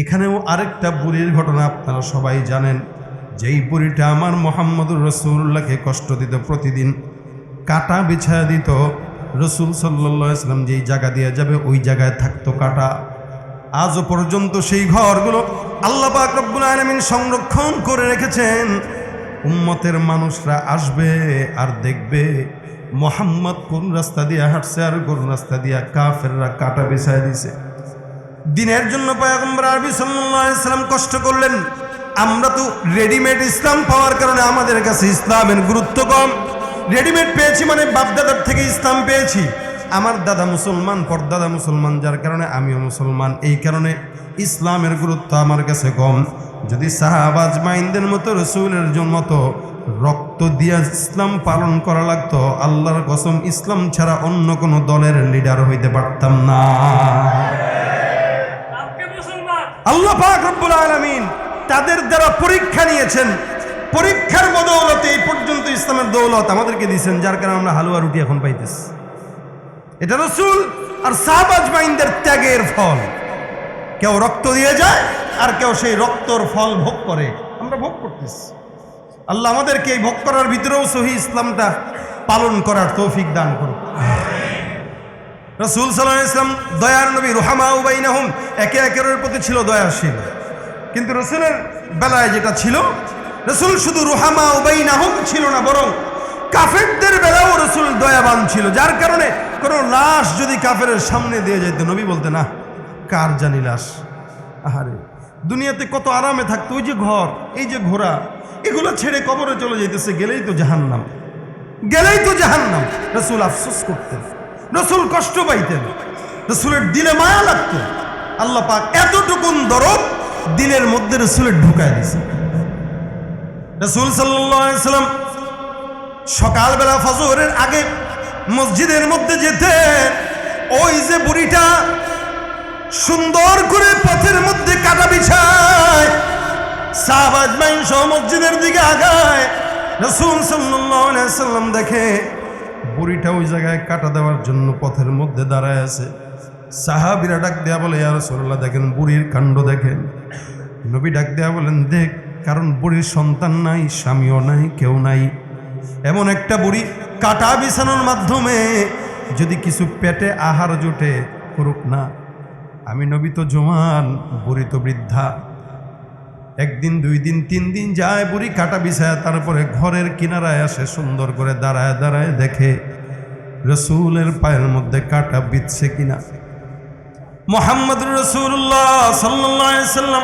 এখানেও আরেকটা বুড়ির ঘটনা আপনারা সবাই জানেন। যেই বুড়িটা আমার মোহাম্মদুর রসুল্লাহকে কষ্ট দিত প্রতিদিন। কাটা বিছায়া দিত। রসুল সাল্লাহ ইসলাম যেই জায়গা দিয়ে যাবে, ওই জায়গায় থাকতো কাটা। আজও পর্যন্ত সেই ঘরগুলো আল্লাহ পাক রব্বুল আলমিন সংরক্ষণ করে রেখেছেন। উম্মতের মানুষরা আসবে আর দেখবে, মোহাম্মদ কোন রাস্তা দিয়ে হাঁটছে আর কোন রাস্তা দিয়ে কাফেররা কাটা বিছায় দিছে। দিনের জন্য পয়গম্বর আরবি সাল্লাম কষ্ট করলেন। আমরা তো রেডিমেড ইসলাম পাওয়ার কারণে আমাদের কাছে ইসলামের গুরুত্ব কম। রেডিমেড পেয়েছি মানে বাপদাদার থেকে ইসলাম পেয়েছি। আমার দাদা মুসলমান, পরদাদা মুসলমান, যার কারণে আমিও মুসলমান, এই কারণে ইসলামের গুরুত্ব আমার কাছে কম। যদি সাহাবাজ মাইন্দের মতো, রসুলের মতো রক্ত দিয়া ইসলাম পালন করা লাগতো, আল্লাহর কসম, ইসলাম ছাড়া অন্য কোনো দলের লিডার হইতে পারতাম না। আল্লাহ পাক রব্বুল আলামিন তাদের দ্বারা পরীক্ষা নিয়েছেন। পরীক্ষার বদৌলতে এই পর্যন্ত ইসলামের দৌলত আমাদেরকে দিয়েছেন, যার কারণে আমরা হালুয়া রুটি এখন পাইতেছি। এটা রসুল আর সাহাবাজ মাইনদের ত্যাগের ফল। কেউ রক্ত দিয়ে যায় আর কেউ সেই রক্তর ফল ভোগ করে। আমরা ভোগ করতেছি। আল্লাহ আমাদেরকে এই ভোগ করার ভিতরেও সহি ইসলামটা পালন করার তৌফিক দান করুন রসুল সাল্লাহ ইসলাম দয়ার নবী রুহামা উবাইনাহুম একে একের প্রতি ছিল দয়াশীল। কিন্তু রসুলের বেলায় যেটা ছিল, রসুল শুধু রুহামা উবাইনাহুম ছিল না, বরং কাফেরদের বেলাও রসুল দয়াবান ছিল, যার কারণে কোনো লাশ যদি কাফের সামনে দিয়ে যেত, নবী বলতে, না, কার জানি লাশ? আহারে, দুনিয়াতে কত আরামে থাকতো, ওই যে ঘর, এই যে ঘোড়া, এগুলো ছেড়ে কবরে চলে যেতেছে গেলেই তো জাহান্নাম। গেলেই তো জাহান্নাম, রসুল আফসোস করতেন। রসুল কষ্ট পাইতেন। রসুলের দিলে মায়া লাগতো। আল্লাহ পাক এতটুকুন দরদ দিলের মধ্যে রসুলের ঢুকায় দিছে রসুল সাল্লাম সকালবেলা ফজরের আগে মসজিদের মধ্যে যেতে ওই যে বুড়িটা সুন্দর করে পথের মধ্যে কাটা বিছায় সাহাবাজ সহ মসজিদের দিকে আগায়। রসুল সাল্লাম দেখে বুড়িটা ওই জায়গায় কাটা দেওয়ার জন্য পথের মধ্যে দাঁড়ায় আছে। সাহাবিরা ডাক দেয়া বলে, ইয়া রসুল্লাহ দেখেন বুড়ির কাণ্ড দেখেন। নবী ডাক দেয়া বলেন, দেখ, কারণ বুড়ির সন্তান নাই, স্বামীও নাই, কেউ নাই। এমন একটা বুড়ি কাটা বিছানোর মাধ্যমে যদি কিছু পেটে আহার জোটে, করুক না। আমি নবী তো জোয়ান বুড়ি তো বৃদ্ধা। একদিন, দুই দিন, তিন দিন যায়, বুড়ি কাটা বিছায়, তারপরে ঘরের কিনারায় আসে, সুন্দর করে দাঁড়ায় দাঁড়ায় দেখে রসুলের পায়ের মধ্যে কাটা বিচ্ছে কিনা। মোহাম্মদ রসুল্লাহ সাল্লাম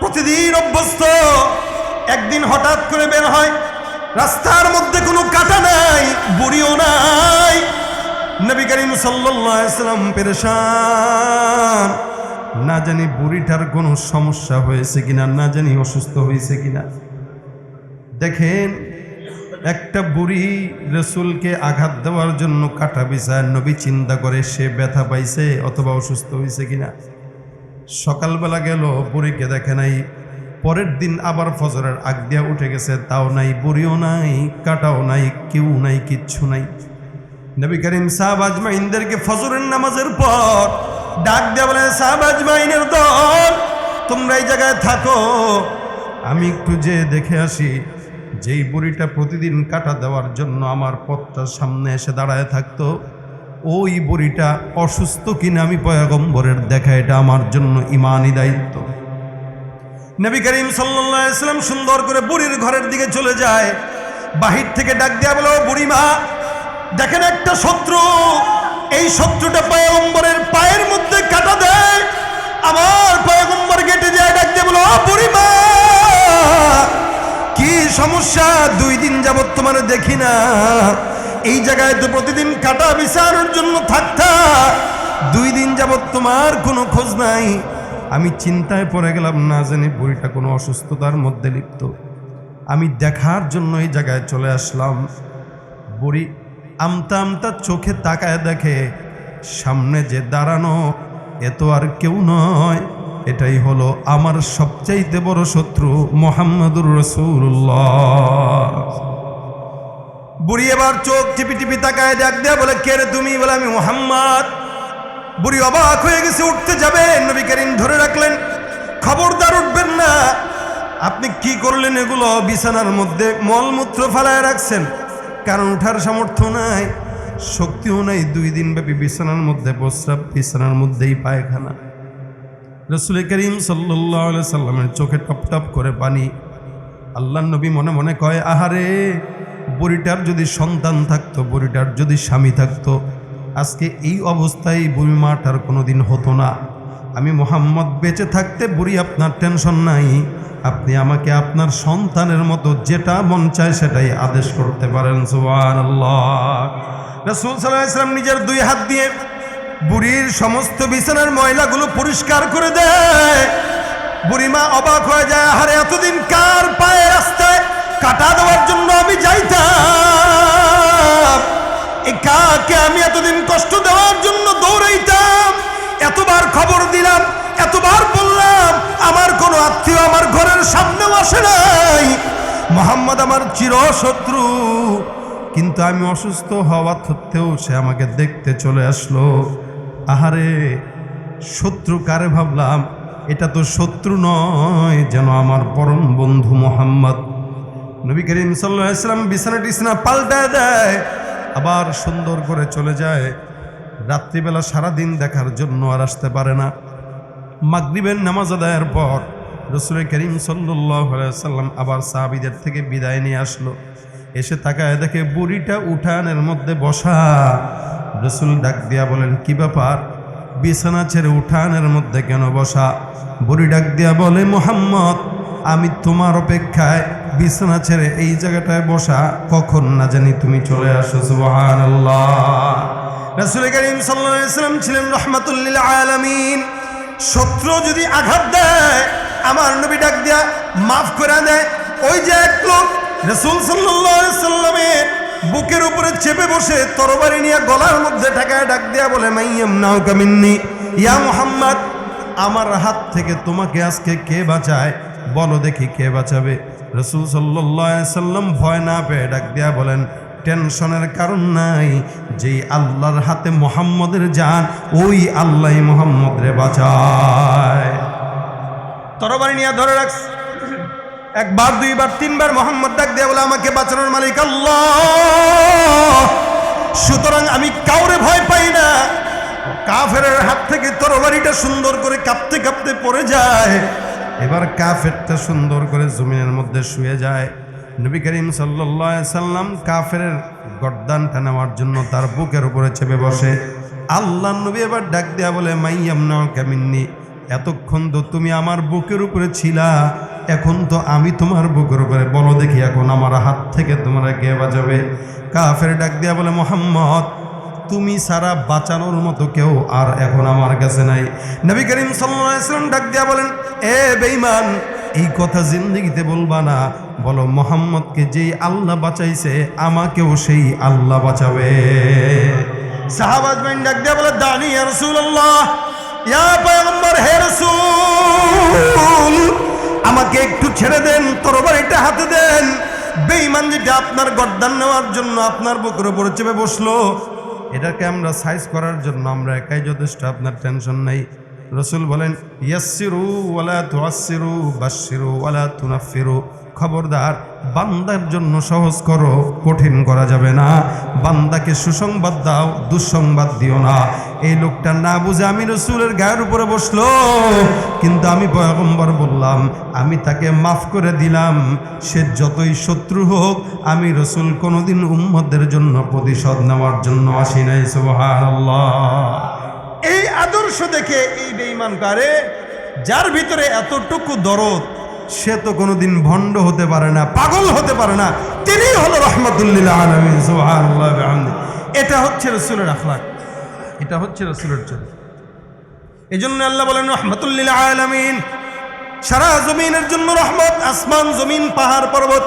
প্রতিদিন অভ্যস্ত। একদিন হঠাৎ করে বের হয়, রাস্তার মধ্যে কোনো কাটা নাই, বুড়িও নাই। নবী করিম সাল্লাম পেরেশান। না জানি বুড়িটার কোনো সমস্যা হয়েছে কিনা, না জানি অসুস্থ হয়েছে কিনা। দেখেন, একটা বুড়ি রসুলকে আঘাত দেওয়ার জন্য কাটা বিছায় নবী চিন্তা করে সে ব্যথা পাইছে অথবা অসুস্থ হয়েছে কিনা। সকালবেলা গেল, বুড়িকে দেখে নাই। পরের দিন আবার ফজরের আগ দিয়া উঠে গেছে, তাও নাই, বুড়িও নাই, কাটাও নাই, কেউ নাই, কিচ্ছু নাই। নবী করিম সাহাব আজমাইনদেরকে ফজরের নামাজের পর ডাক দেয়া বলে সাহাব আজমাইনের দল, তোমরা এই জায়গায় থাকো। আমি একটু যে দেখে আসি, যেই বুড়িটা প্রতিদিন কাটা দেওয়ার জন্য আমার পথটার সামনে এসে দাঁড়ায় থাকতো, ওই বুড়িটা অসুস্থ কিনা আমি পয়াগম্বরের দেখা, এটা আমার জন্য ইমানই দায়িত্ব। নবী করিম সাল্লাম সুন্দর করে বুড়ির ঘরের দিকে চলে যায়। বাহির থেকে ডাক দেয়া বলো বুড়িমা, দেখেন একটা শত্রু। এই শত্রুটা পয়গম্বরের পায়ের মধ্যে কাটা দেয়। আমার পয়গম্বর গেটে যায়, ডাক দিয়ে বলো, "ও বুড়িমা, কি সমস্যা? দুই দিন যাবৎ তোমার দেখি না। এই জায়গায় তো প্রতিদিন কাটা বিচারের জন্য থাকতা। দুই দিন যাবত তোমার কোনো খোঁজ নাই। আমি চিন্তায় পড়ে গেলাম, না জানি বুড়িটা কোনো অসুস্থতার মধ্যে লিপ্ত। আমি দেখার জন্য এই জায়গায় চলে আসলাম। বুড়ি আমতা আমতা চোখে তাকায় দেখে, সামনে যে দাঁড়ানো, এ তো আর কেউ নয়। এটাই হলো আমার সবচাইতে বড় শত্রু মোহাম্মদুর রসুল্লাহ বুড়ি এবার চোখ টিপি টিপি তাকায় ডাক দেয়া বলে, কে রে তুমি? বলে, আমি মোহাম্মদ। বুড়ি অবাক হয়ে গেছে, উঠতে যাবে, নবী করিম ধরে রাখলেন, খবরদার উঠবেন না। আপনি কি করলেন এগুলো বিছানার মধ্যে মলমূত্র ফেলায় রাখছেন? কারণ ওঠার সামর্থ্য নাই, শক্তিও নাই, দুই দিন ব্যাপী বিছানার মধ্যে প্রস্রাব, বিছানার মধ্যেই পায়খানা। রসুল করিম সাল্লাহ সাল্লামের চোখে টপ টপ করে পানি। আল্লাহ নবী মনে মনে কয়, আহারে, বুড়িটার যদি সন্তান থাকতো, বুড়িটার যদি স্বামী থাকতো, আজকে এই অবস্থায় বুড়ি মাটার কোনো দিন হতো না। আমি মোহাম্মদ বেঁচে থাকতে বুড়ি আপনার টেনশন নাই আপনি আমাকে আপনার সন্তানের মতো যেটা মন চায় সেটাই আদেশ করতে পারেন সুবান রসুল ইসলাম নিজের দুই হাত দিয়ে বুড়ির সমস্ত বিছানার ময়লাগুলো পরিষ্কার করে দেয়। বুড়িমা অবাক হয়ে যায়, আহারে, এতদিন কার পায়ে রাস্তায় কাটা দেওয়ার জন্য আমি যাইতাম? এই কাকে আমি এতদিন কষ্ট দেওয়ার জন্য দৌড়াইতাম? এতবার খবর দিলাম এতবার বললাম, আমার কোনো আত্মীয় আমার ঘরের সামনেও আসে নাই। মোহাম্মদ আমার চিরশত্রু। কিন্তু আমি অসুস্থ হওয়া সত্ত্বেও সে আমাকে দেখতে চলে আসলো। আহারে, শত্রু কারে ভাবলাম? এটা তো শত্রু নয় যেন আমার পরম বন্ধু মোহাম্মদ। নবী করিম সাল্লাম বিছানা টিছানা পাল্টায় দেয়, আবার সুন্দর করে চলে যায়। রাত্রিবেলা সারাদিন দেখার জন্য আর আসতে পারে না। মাগরিবের নামাজ আদায়ের পর রসুল করিম সাল্লাম আবার সাহাবিদের থেকে বিদায় নিয়ে আসলো। এসে তাকায় দেখে বুড়িটা উঠানের মধ্যে বসা। রসুল ডাক দিয়া বলেন, কি ব্যাপার? বিছানা ছেড়ে উঠানের মধ্যে কেন বসা? বুড়ি ডাক দিয়া বলে, মোহাম্মদ, আমি তোমার অপেক্ষায় বিছানা ছেড়ে এই জায়গাটায় বসা। কখন না জানি তুমি চলে আসো সুবহান রাসুল করিম সাল্লাম ছিলেন রহমাতুল্লিল আলামিন। শত্রু যদি আঘাত দেয়, আমার নবী ডাক দিয়া মাফ করে দেয়। ওই যে এক লোক রসুল সাল্লামের বুকের উপরে চেপে বসে তরবারি নিয়ে গলার মধ্যে ঠেকায় ডাক দিয়া বলে মাইয়াম নাও কামিন্নি ইয়া মোহাম্মদ, আমার হাত থেকে তোমাকে আজকে কে বাঁচায়? বলো দেখি কে বাঁচাবে। রসুল সাল্লাম ভয় না পেয়ে ডাক দিয়া বলেন টেনশনের কারণ নাই। যেই আল্লাহর হাতে মোহাম্মদের যান, ওই আল্লাহ মোহাম্মদ রে বাঁচায়। তরবারি নিয়ে ধরে রাখস একবার, দুইবার, তিনবার মোহাম্মদ ডাক দিয়ে বলে, আমাকে বাঁচানোর মালিক আল্লাহ। সুতরাং আমি কাউরে ভয় পাই না। কাফের হাত থেকে তরবারিটা সুন্দর করে কাঁপতে কাঁপতে পড়ে যায়। এবার কাফেরটা সুন্দর করে জমিনের মধ্যে শুয়ে যায়। নবী করিম সাল্লাম কাফের গর্দানটা নেওয়ার জন্য তার বুকের উপরে চেপে বসে আল্লাহ নবী এবার ডাক দেয়া বলে মাইয়াম না কামিন্নি এতক্ষণ তো তুমি আমার বুকের উপরে ছিলা, এখন তো আমি তোমার বুকের উপরে, বলো দেখি এখন আমার হাত থেকে তোমরা কে বাজাবে কাফের ডাক দেয়া বলে, মোহাম্মদ, তুমি সারা বাঁচানোর মতো কেউ আর এখন আমার কাছে নাই। নবী করিম সাল্লাম ডাক দেয়া বলেন, এ বেইমান এই কথা জিন্দগিতে বলবা না। বলো, মোহাম্মদকে যেই আল্লাহ বাঁচাইছে, আমাকেও সেই আল্লাহ বাঁচাবে। সাহাবাজ বাইন ডাক দিয়া বলে, দানি রসুল্লাহ ইয়া পয়গম্বর, হে রসুল, আমাকে একটু ছেড়ে দেন তরবারিটা হাতে দেন। বেঈমান যেটা আপনার গর্দান নেওয়ার জন্য আপনার বুকের উপরে চেপে বসল। এটাকে আমরা সাইজ করার জন্য আমরা একাই যথেষ্ট, আপনার টেনশন নেই। রসুল বলেন ইয়াসিরু ওয়ালা তুয়াসিরু বাসিরু ওয়ালা তুনাফিরু খবরদার, বান্দার জন্য সহজ করো, কঠিন করা যাবে না। বান্দাকে সুসংবাদ দাও, দুঃসংবাদ দিও না। এই লোকটা না বুঝে আমি রসুলের গায়ের উপরে বসল। কিন্তু আমি পয়গম্বর বললাম, আমি তাকে মাফ করে দিলাম। সে যতই শত্রু হোক, আমি রসুল কোনোদিন উম্মদের জন্য প্রতিশোধ নেওয়ার জন্য আসি নাই, সুবহানাল্লাহ। এই আদর্শ দেখে এই বেঈমান কারে, যার ভিতরে এতটুকু দরদ, সে তো কোনোদিন ভণ্ড হতে পারে না, পাগল হতে পারে না। তিনি হলো রহমতুল্লিল্লাহ আলমিন, সুবহানাল্লাহ এটা হচ্ছে রসুলের আখলাক, এটা হচ্ছে রসুলের চরিত্র। এই জন্য আল্লাহ বলেন রহমতুল্লিল আলমিন, সারা জমিনের জন্য রহমত, আসমান, জমিন, পাহাড়, পর্বত,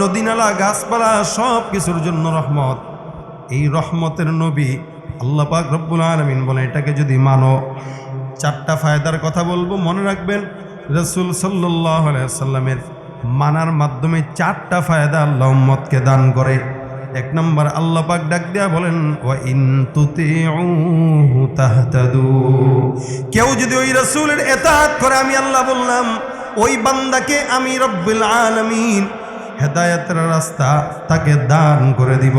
নদী, নালা, গাছপালা সব কিছুর জন্য রহমত। এই রহমতের নবী আল্লাহ পাক রব্বুল আলমিন বলে, এটাকে যদি মানো, চারটা ফায়দার কথা বলব, মনে রাখবেন, রসুল সাল্লাহ সাল্লামের মানার মাধ্যমে চারটা ফায়দা আল্লাহ উম্মতকে দান করে। এক নম্বর, আল্লাহ পাক ডাক দেয়া বলেন কেউ যদি ওই রাসূলের এতাত করে, আমি আল্লাহ বললাম, ওই বান্দাকে আমি রব্বুল আলামিন হেদায়েতের রাস্তা তাকে দান করে দিব।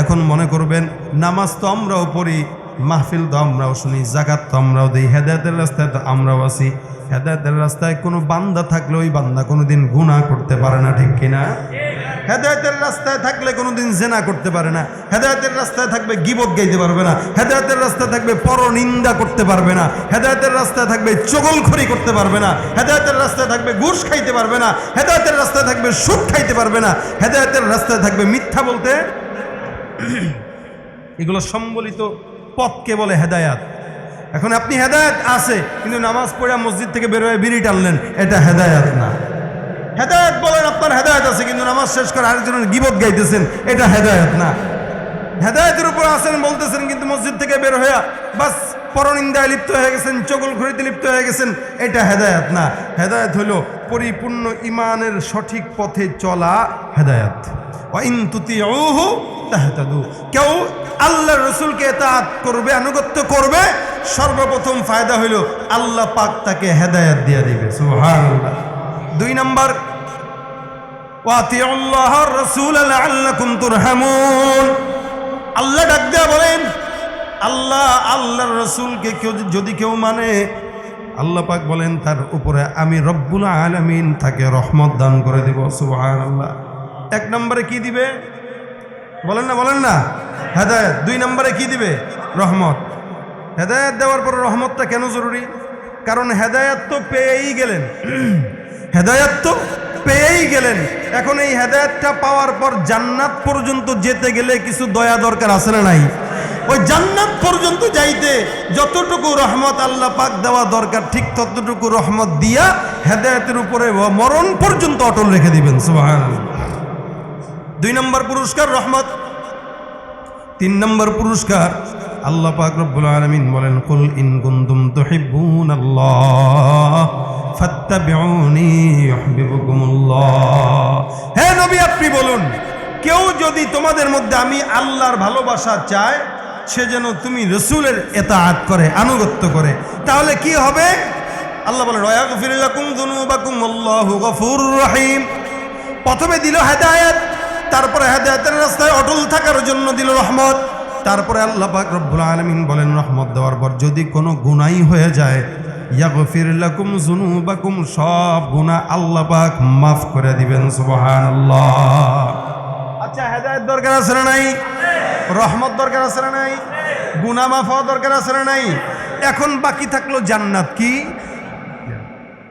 এখন মনে করবেন, নামাজ তো আমরাও পড়ি, মাহফিল তো আমরাও শুনি জাকাত তো আমরাও দিই, হেদায়তের রাস্তায় তো আমরাও আছি। হেদায়তের রাস্তায় কোনো বান্দা থাকলে ওই বান্দা কোনো দিন গুণা করতে পারে না, ঠিক কিনা? হেদায়তের রাস্তায় থাকলে কোনোদিন জেনা করতে পারে না। হেদায়তের রাস্তায় থাকবে গিবত গাইতে পারবে না। হেদায়তের রাস্তায় থাকবে পরনিন্দা করতে পারবে না। হেদায়তের রাস্তায় থাকবে চগলখড়ি করতে পারবে না। হেদায়তের রাস্তায় থাকবে ঘুষ খাইতে পারবে না। হেদায়তের রাস্তায় থাকবে সুদ খাইতে পারবে না। হেদায়তের রাস্তায় থাকবে মিথ্যা বলতে এগুলো সম্বলিত পথকে বলে হেদায়াত। এখন আপনি হেদায়াত আছে, কিন্তু নামাজ পড়ে মসজিদ থেকে বেরোয় বিড়ি টানলেন, এটা হেদায়াত না। হেদায়ত হেদায়ত আছে কিন্তু নামাজ শেষ করে আরেকজনের গিবত গাইতেছেন, এটা হেদায়ত না। হেদায়তের উপর আছেন বলতেছেন, কিন্তু মসজিদ থেকে বের হয়ে বাস পরনিন্দায় লিপ্ত হয়ে গেছেন, চগল ঘড়িতে লিপ্ত হয়ে গেছেন, এটা হেদায়ত না। হেদায়ত হলো পরিপূর্ণ ইমানের সঠিক পথে চলা হেদায়ত। কেউ আল্লাহ রসুলকে এতাত করবে, আনুগত্য করবে, সর্বপ্রথম ফায়দা হইল আল্লাহ পাক তাকে হেদায়ত দিয়ে দিবে। সুবহানাল্লাহ। দুই নম্বর আল্লাহ ডাক দেয়া বলেন, আল্লাহ, আল্লাহর রসুলকে কেউ যদি কেউ মানে আল্লাহ পাক বলেন, তার উপরে আমি রব্বুল আলমিন তাকে রহমত দান করে দেব সুহান আল্লাহ এক নম্বরে কি দিবে? বলেন না বলেন না। হেদায়ত। দুই নম্বরে কি দিবে? রহমত। হেদায়ত দেওয়ার পর রহমতটা কেন জরুরি? কারণ হেদায়ত তো পেয়েই গেলেন। হেদায়ত তো পেয়েই গেলেন। এখন এই হেদায়তটা পাওয়ার পর জান্নাত পর্যন্ত যেতে গেলে কিছু দয়া দরকার আছে না নাই? ওই জান্নাত পর্যন্ত যাইতে যতটুকু রহমত আল্লাহ পাক দেওয়া দরকার, ঠিক ততটুকু রহমত দিয়া হেদায়তের উপরে মরণ পর্যন্ত অটল রেখে দিবেন দুই নম্বর পুরস্কার রহমত, তিন নম্বর পুরস্কার আল্লাহ পাক রব্বুল আলামিন বলেন, কুল ইন কুনতুম তুহিব্বুন আল্লাহ ফাত্তাবিউনি ইউহিব্বুকুমুল্লাহ। হে নবী, আপনি বলুন, কেউ যদি তোমাদের মধ্যে আমি আল্লাহর ভালোবাসা চায় সে যেন তুমি রসুলের এতাআত করে, আনুগত্য করে, তাহলে কি হবে? আল্লাহ বলেন, ওয়াগফির লাকুম যুনুবাকুম আল্লাহু গফুরুর রহিম। প্রথমে দিল হেদায়েত, তারপরে হেদায়েতের রাস্তায় অটল থাকার জন্য দিল রহমত। তারপরে আল্লাহ পাক রব্বুল আলামিন বলেন রহমত দেওয়ার পর যদি কোনো গুনাই হয়ে যায়, ইয়াগফির লাকুম যুনুবাকুম, সব গুনাহ আল্লাহ পাক মাফ করে দিবেন, সুবহানাল্লাহ। আচ্ছা হেদায়েত দরকার আছে না নাই? রহমত দরকার আছে না নাই? গুনাহ মাফ হওয়া দরকার আছে না নাই? এখন বাকি থাকল জান্নাত কি?